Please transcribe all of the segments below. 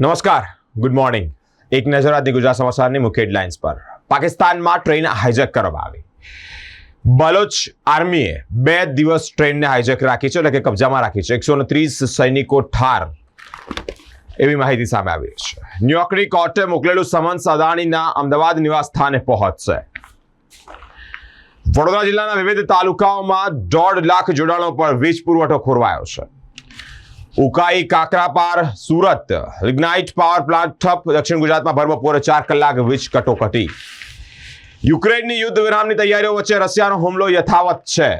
નમસ્કાર. Good morning એક નજર આજની ગુજરાત સમાચારની મુખ્ય હેડલાઇન્સ પર. પાકિસ્તાનમાં ટ્રેન હાઇજેક કરવામાં આવી. બલોચ આર્મીએ બે દિવસ ટ્રેનને હાઇજેક રાખી છે, એટલે કે કબજામાં રાખી છે. એકસો ત્રીસ સૈનિકો ઠાર એવી માહિતી સામે આવી છે. ન્યુયોર્કની કોર્ટે મોકલેલું સમન્સ અદાણીના અમદાવાદ નિવાસ સ્થાને પહોંચશે. વડોદરા જિલ્લાના વિવિધ તાલુકાઓમાં દોઢ લાખ જોડાણો પર વીજ પુરવઠો ખોરવાયો છે. Ukai Kakrapar Surat. Lignite power plant ઠપ. દક્ષિણ ગુજરાતમાં ભર બપોરે ચાર કલાક વીજ કટોકટી. યુક્રેનની યુદ્ધ વિરામની તૈયારીઓ વચ્ચે રશિયાનો હુમલો યથાવત છે.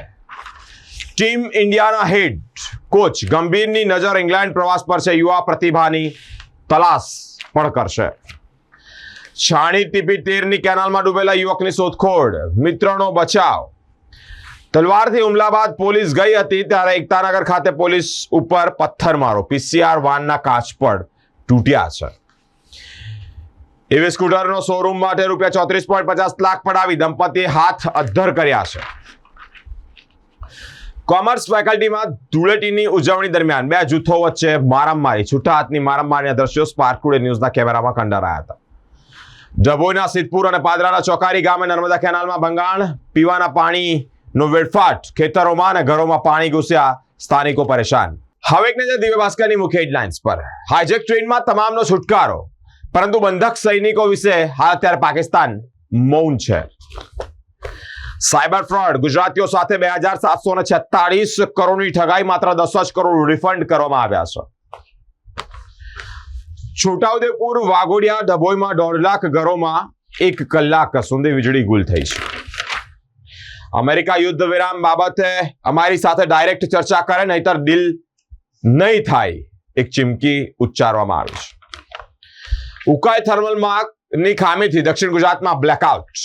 ટીમ ઇન્ડિયાના હેડ કોચ ગંભીરની નજર ઇંગ્લેન્ડ પ્રવાસ પર છે. યુવા પ્રતિભાની તલાશ પણ કરશે. છાણી ટીપી તેરની કેનાલમાં ડૂબેલા યુવકની શોધખોળ. મિત્રનો બચાવ. તલવારથી હુમલા પોલીસ ગઈ હતી ત્યારે એકતાનગર ખાતે પોલીસ ઉપર પથ્થરમારો. પીસીઆર વાનના કાચ પર તૂટ્યા છે. એવી સ્કૂટરનો શોરૂમ માટે રૂપિયા ચોત્રીસ પોઈન્ટ પચાસ લાખ પડાવી દંપતીએ હાથ અદ્ધર કર્યા છે. કોમર્સ ફેકલ્ટીમાં ધૂળેટીની ઉજવણી દરમિયાન બે જૂથો વચ્ચે મારામારી. છૂટા હાથની મારામારીના દ્રશ્યો સ્પાર્ક ટુડે ન્યૂઝના કેમેરામાં કંડારાયા હતા. ડભોઈના સિદ્ધપુર અને પાદરાના ચોકારી ગામે નર્મદા કેનાલમાં ભંગાણ, પીવાના પાણીનો વેડફાટ ખેતરોમાં અને ઘરોમાં પાણી ઘૂસ્યા સ્થાનિકો પરેશાન. હવે એક નજર દિવ્ય ભાસ્કરની મુખ્ય હેડલાઇન્સ પર. હાઇજેક ટ્રેનમાં તમામનો છુટકારો. પરંતુ બંધક સૈનિકો વિશે હાલ અત્યારે પાકિસ્તાન મૌન છે. સાયબર ફ્રોડ, ગુજરાતીઓ સાથે બે હજાર સાતસો ને છેતાળીસ કરોડની ઠગાઈ માત્ર દસ જ કરોડ રિફંડ કરવામાં આવ્યા છે. છોટાઉદેપુર, વાઘોડિયા, ડભોઈમાં દોઢ લાખ ઘરોમાં એક કલાક સુધી વીજળી ગુલ થઈ છે. અમેરિકા યુદ્ધ વિરામ બાબતે અમારી સાથે ડાયરેક્ટ ચર્ચા કરે, નહીતર દિલ નહીં થાય એક ચીમકી ઉચ્ચારવામાં આવી છે. ઉકાઈ થર્મલની ખામીથી દક્ષિણ ગુજરાતમાં બ્લેકઆઉટ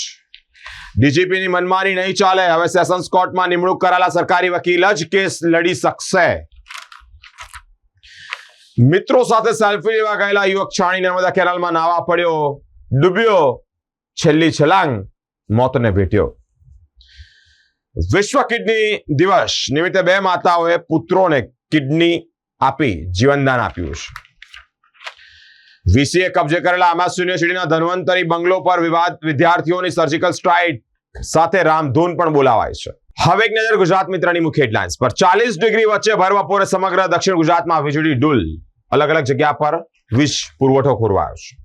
ડીજીપીની મનમાની નહીં ચાલે, હવે સેશન્સ કોર્ટમાં નિમણૂક કરાયેલા સરકારી વકીલ જ કેસ લડી શકશે. મિત્રો સાથે સેલ્ફી લેવા ગયેલા યુવક છાણી નર્મદા કેનાલમાં નાવા પડ્યો, ડૂબ્યો, છેલ્લી છલાંગ મોતને ભેટ્યો. વિશ્વ કિડની દિવસ નિમિત્તે બે માતાઓએ પુત્રોને કિડની આપી જીવનદાન આપ્યું છે. વીસીએ કબજે કરેલા આમાસ યુનિવર્સિટીના ધન્વંતરી બંગલો પર વિવાદ વિદ્યાર્થીઓની સર્જિકલ સ્ટ્રાઇક સાથે રામધૂન પણ બોલાવાય છે. હવે એક નજર ગુજરાત મિત્રની મુખ્ય હેડલાઇન્સ પર. ચાલીસ ડિગ્રી વચ્ચે ભર બપોરે સમગ્ર દક્ષિણ ગુજરાતમાં વીજળી ડુલ. અલગ અલગ જગ્યા પર વીજ પુરવઠો ખોરવાયો છે.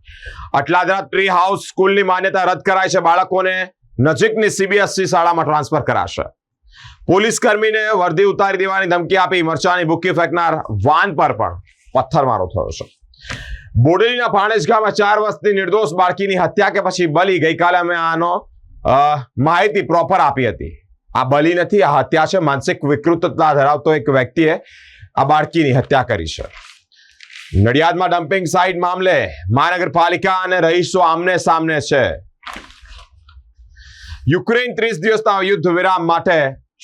અટલાદરા ટ્રી હાઉસ સ્કૂલની માન્યતા રદ કરાય છે બાળકોને નજીકની સીબીએસસી શાળામાં ટ્રાન્સફર કરાશે. પોલીસ કર્મીને વર્દી ઉતારી દેવાની ધમકી આપી મરચાની ભૂકી ફેંકનાર વાન પર પણ પથ્થરમારો થયો છે. બોડેલીના ભાણેજ ગામમાં ચાર વર્ષની નિર્દોષ બાળકીની હત્યા કે પછી બલી ગઈકાલે અમે આનો માહિતી પ્રોપર આપી હતી. આ બલી નથી, આ હત્યા છે. માનસિક વિકૃતતા ધરાવતો એક વ્યક્તિએ આ બાળકીની હત્યા કરી છે. નડિયાદમાં ડમ્પિંગ સાઇટ મામલે મહાનગરપાલિકા અને રહીશો આમને સામને છે. યુક્રેન ત્રીસ દિવસના યુદ્ધ વિરામ માટે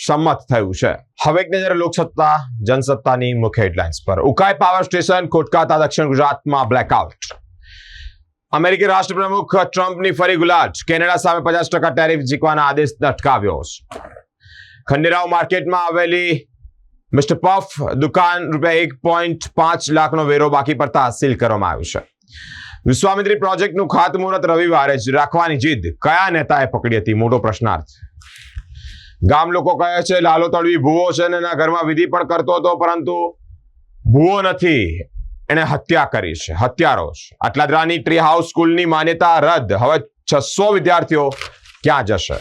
સંમત થયું છે. હવે એક નજર લોકસત્તા, જનસત્તાની મુખ્ય હેડલાઇન્સ પર. ઉકાઈ પાવર સ્ટેશન ખોટકાતા દક્ષિણ ગુજરાતમાં બ્લેકઆઉટ અમેરિકી રાષ્ટ્રપ્રમુખ ટ્રમ્પની ફરી ગુલાટ. કેનેડા સામે પચાસ ટકા ટેરિફ જીકવાના આદેશ અટકાવ્યો ખંડેરાવ માર્કેટમાં આવેલી મિસ્ટર પફ દુકાન રૂપિયા એક પોઈન્ટ પાંચ લાખનો વેરો બાકી પડતા સીલ કરવામાં આવ્યું છે. વિશ્વામિત્રી પ્રોજેક્ટનું ખાતમુહૂર્ત રવિવારે જ રાખવાની જીદ. કયા નેતાએ પકડી હતી? મોટો પ્રશ્નાર્થ. ગામ લોકો કહે છે, લાલો તળવી ભૂવો છે અને એના ઘરમાં વિધિ પણ કરતો હતો, પરંતુ ભૂવો નથી. એણે હત્યા કરી છે, હત્યારો છે. આટલાદરાની ટ્રી હાઉસ સ્કૂલની માન્યતા રદ. હવે છસો વિદ્યાર્થીઓ ક્યાં જશે?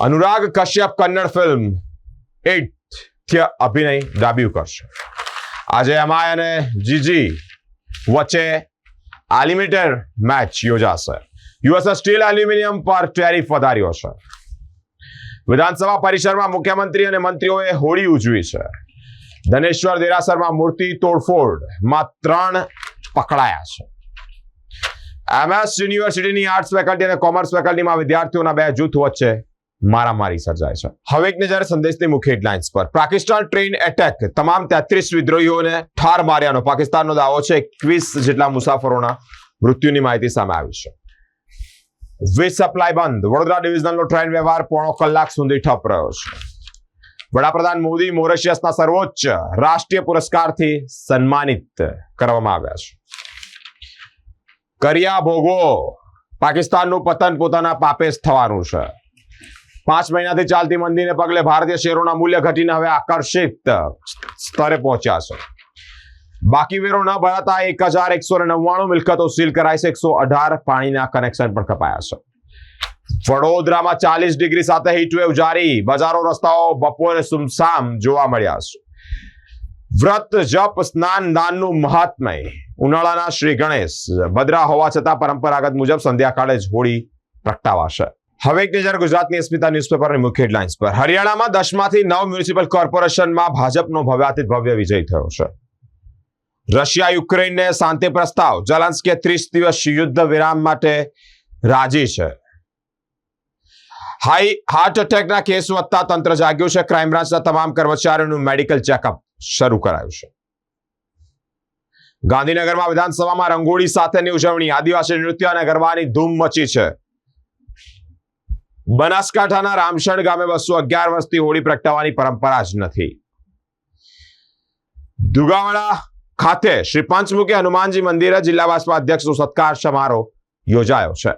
અનુરાગ કશ્યપ કન્નડ ફિલ્મ એટ અભિનય ડાબ્યુ કરશે. આજે એમઆઈ અને જીજી વચ્ચે આલિમિટેડ મેચ યોજાશે. યુએસએ સ્ટીલ એલ્યુમિનિયમ પર ટેરિફ વધાર્યો છે. વિધાનસભા પરિસરમાં મુખ્યમંત્રી અને મંત્રીઓએ હોળી ઉજવી છે. ધનેશ્વર દેરાસરમાં મૂર્તિ તોડફોડમાં ત્રણ પકડાયા છે. એમએસ યુનિવર્સિટીની આર્ટ્સ ફેકલ્ટી અને કોમર્સ ફેકલ્ટીમાં વિદ્યાર્થીઓના બે જૂથ વચ્ચે મારામારી સર્જાય છે. હવે એક નજર સંદેશની મુખ્ય હેડલાઇન્સ પર. પાકિસ્તાન ટ્રેન એટેક તમામ તેત્રીસ વિદ્રોહીઓને ઠાર માર્યાનો. પાકિસ્તાનનો દાવો છે, એકવીસ જેટલા મુસાફરોના મૃત્યુની માહિતી સામે આવી છે. વીજ સપ્લાય બંધ. વડોદરા ડિવિઝનનો ટ્રેન વ્યવહાર પોણો કલાક સુધી ઠપ રહ્યો છે. વડાપ્રધાન મોદી મોરેશિયસના સર્વોચ્ચ રાષ્ટ્રીય પુરસ્કારથી સન્માનિત કરવામાં આવ્યા છે. કર્યા ભોગવો. પાકિસ્તાનનું પતન પોતાના પાપે જ થવાનું છે. પાંચ મહિનાથી ચાલતી મંદીને પગલે ભારતીય શેરોના મૂલ્ય ઘટીને હવે આકર્ષિત સ્તરે પહોંચ્યા છે. બાકી વેરો ન ભરાતા એક હજાર એકસો નવ્વાણું મિલકતો સીલ કરાઈ છે. એકસો અઢાર પાણીના કનેક્શન પણ કપાયા છે. વડોદરામાં ચાલીસ ડિગ્રી સાથે હીટવેવ જારી. બજારો, રસ્તાઓ, બપોરે સુમસામ જોવા મળ્યા છે. વ્રત, જપ, સ્નાન, દાનનું મહાત્મય. ઉનાળાના શ્રી ગણેશ. ભદ્રા હોવા છતાં પરંપરાગત મુજબ સંધ્યાકાળે જ હોળી પ્રગટાવાશે. હવે એક નજર ગુજરાતની અસ્મિતા ન્યૂઝપેપરની મુખ્ય હેડલાઇન્સ પર. હરિયાણામાં દસમાંથી નવ મ્યુનિસિપલ કોર્પોરેશનમાં ભાજપનો ભવ્યાતિ ભવ્ય વિજય થયો છે. રશિયા, યુક્રેનને શાંતિ પ્રસ્તાવ. ઝેલેન્સ્કી ત્રીસ દિવસ યુદ્ધ વિરામ માટે રાજી છે. હાઈ હાર્ટ એટેકના કેસ વધતા તંત્ર જાગ્યું છે. ક્રાઇમ બ્રાન્ચના તમામ કર્મચારીઓનું મેડિકલ ચેકઅપ શરૂ કરાયું છે. ગાંધીનગરમાં વિધાનસભામાં રંગોળી સાથેની ઉજવણી. આદિવાસી નૃત્ય અને ગરબાની ધૂમ મચી છે. બનાસકાંઠાના રામશણ ગામે બસો અગિયાર વર્ષથી હોળી પ્રગટાવવાની પરંપરા જ નથી. દુગાવાડા ખાતે શ્રી પંચમુખી હનુમાનજી મંદિરે જિલ્લા ભાજપા અધ્યક્ષનો સત્કાર સમારોહ યોજાયો છે.